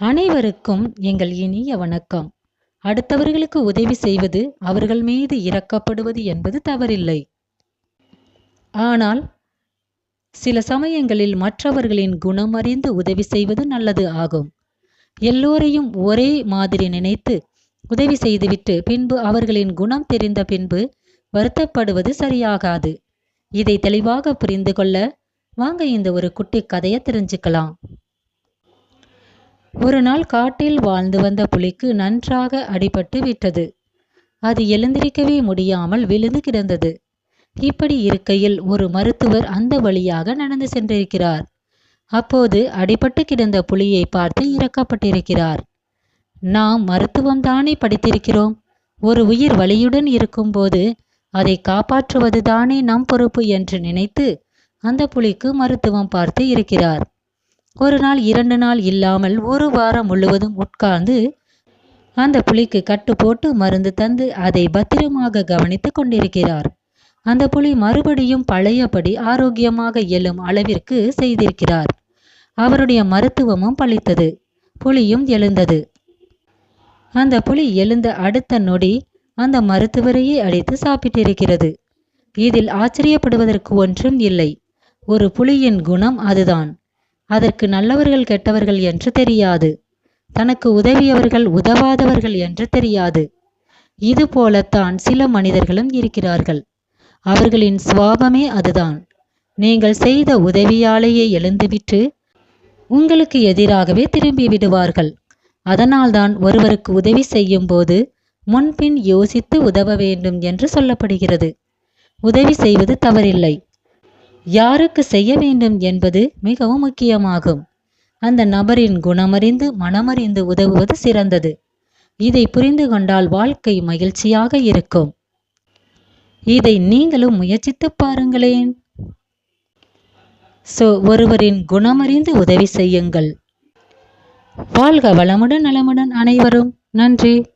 அனைவருக்கும் எங்கள் இனிய வணக்கம். அடுத்தவர்களுக்கு உதவி செய்வது அவர்கள் மீது இறக்கப்படுவது என்பது தவறில்லை. ஆனால் சில சமயங்களில் மற்றவர்களின் குணம் அறிந்து உதவி செய்வது நல்லது ஆகும். எல்லோரையும் ஒரே மாதிரி நினைத்து உதவி செய்துவிட்டு பின்பு அவர்களின் குணம் தெரிந்த பின்பு வருத்தப்படுவது சரியாகாது. இதை தெளிவாக புரிந்து கொள்ள வாங்க இந்த ஒரு குட்டி கதையை தெரிஞ்சுக்கலாம். ஒரு நாள் காட்டில் வாழ்ந்து வந்த புலிக்கு நன்றாக அடிபட்டு விட்டது. அது எழுந்திருக்கவே முடியாமல் விழுந்து கிடந்தது. இப்படி இருக்கையில் ஒரு மருத்துவர் அந்த வழியாக நடந்து சென்றிருக்கிறார். அப்போது அடிபட்டு கிடந்த புலியை பார்த்து இறக்கப்பட்டிருக்கிறார் நாம் மருத்துவம் தானே படித்திருக்கிறோம். ஒரு உயிர் வலியுடன் இருக்கும்போது அதை காப்பாற்றுவது தானே நம் பொறுப்பு என்று நினைத்து அந்த புலிக்கு மருத்துவம் பார்த்து இருக்கிறார். ஒரு நாள் இரண்டு நாள் இல்லாமல் ஒரு வாரம் முழுவதும் உட்கார்ந்து அந்த புலிக்கு கட்டு போட்டு மருந்து தந்து அதை பத்திரமாக கவனித்து கொண்டிருக்கிறார். அந்த புலி மறுபடியும் பழையபடி ஆரோக்கியமாக எழும் அளவிற்கு செய்திருக்கிறார். அவருடைய மருத்துவமும் பழித்தது. புலியும் எழுந்தது. அந்த புலி எழுந்த அடுத்த நொடி அந்த மருத்துவரையே அடித்து சாப்பிட்டிருக்கிறது. இதில் ஆச்சரியப்படுவதற்கு ஒன்றும் இல்லை. ஒரு புலியின் குணம் அதுதான். அதற்கு நல்லவர்கள் கெட்டவர்கள் என்று தெரியாது. தனக்கு உதவியவர்கள் உதவாதவர்கள் என்று தெரியாது. இது போலத்தான் சில மனிதர்களும் இருக்கிறார்கள். அவர்களின் சுவாபமே அதுதான். நீங்கள் செய்த உதவியாலேயே எழுந்துவிட்டு உங்களுக்கு எதிராகவே திரும்பி விடுவார்கள். அதனால்தான் ஒருவருக்கு உதவி செய்யும் போது முன்பின் யோசித்து உதவ வேண்டும் என்று சொல்லப்படுகிறது. உதவி செய்வது தவறில்லை. யாருக்கு செய்ய வேண்டும் என்பது மிகவும் முக்கியமாகும். அந்த நபரின் குணமறிந்து மனமறிந்து உதவுவது சிறந்தது. இதை புரிந்து கொண்டால் வாழ்க்கை மகிழ்ச்சியாக இருக்கும். இதை நீங்களும் முயற்சித்து பாருங்களேன். சோ ஒருவரின் குணமறிந்து உதவி செய்யுங்கள். வாழ்க வளமுடன் நலமுடன் அனைவரும். நன்றி.